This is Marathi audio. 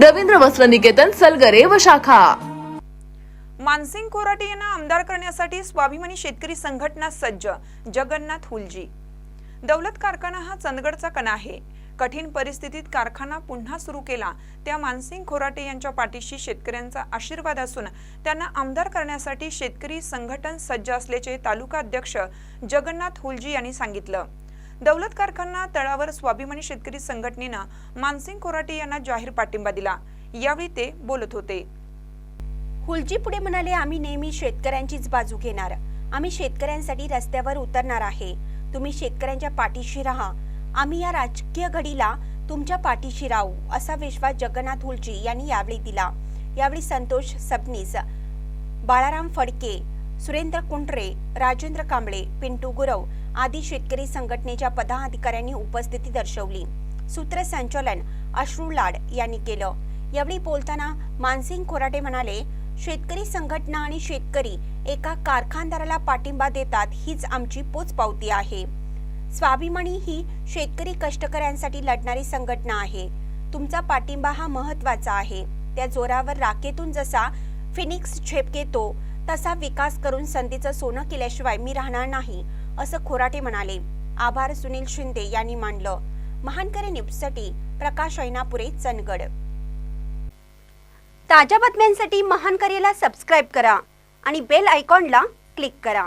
रवींद्र वस्त्र निकेतन सलगरे व शाखा. मानसिंग कोराटे यांना आमदार करण्यासाठी स्वाभिमानी शेतकरी संघटना सज्ज जगन्नाथ हुलजी. दौलत कारखाना हा चंदगडचा कणा आहे. कठीण परिस्थितीत कारखाना पुन्हा सुरू केला त्या मानसिंग खोराटे यांच्या पाठीशी शेतकऱ्यांचा आशीर्वाद असून त्यांना आमदार करण्यासाठी शेतकरी संघटन सज्ज असल्याचे तालुका अध्यक्ष जगन्नाथ हुलजी यांनी सांगितलं. दौलत कारखाना तळावर स्वाभिमानी शेतकरी संघटनेनं मानसिंग कोराटे यांना जाहीर पाठिंबा दिला. यावेळी ते बोलत होते. हुलजी पुढे म्हणाले आम्ही नेहमी शेतकऱ्यांचीच बाजू घेणार. आम्ही शेतकऱ्यांसाठी रस्त्यावर उतरणार आहे. तुम्ही शेतकऱ्यांच्या पाठीशी राहा. आम्ही या राजकीय घडीला तुमच्या पाठीशी राहू असा विश्वास जगन्नाथ हुलजी यांनी यावेळी दिला. यावेळी संतोष सबनीस बाळाराम फडके सुरेंद्र कुंटरे राजेंद्र कांबळे पिंटू गुरव आदी शेतकरी संघटनेच्या पदाधिकाऱ्यांनी उपस्थिती दर्शवली. सूत्रसंचालन अश्रू लाड यांनी केलं. यावेळी बोलताना मानसिंग खोराटे म्हणाले शेतकरी संघटना आणि शेतकरी एका कारखानदाराला पाठिंबा देतात हीच आमची पोचपावती आहे. स्वाभिमानी ही शेतकरी कष्टकऱ्यांसाठी लढणारी संघटना आहे. तुमचा पाठिंबा हा महत्त्वाचा आहे. त्या जोरावर राखेतून जसा फिनिक्स झेप घेतो तसा विकास करून संधीचं सोनं केल्याशिवाय मी राहणार नाही असं खोराटे म्हणाले. आभार सुनील शिंदे यांनी मानलं. महानकरे न्यूजसाठी प्रकाश ऐनापुरे चंदगड. ताज्या बातम्यांसाठी महानकरेला सबस्क्राईब करा आणि बेल आयकॉनला क्लिक करा.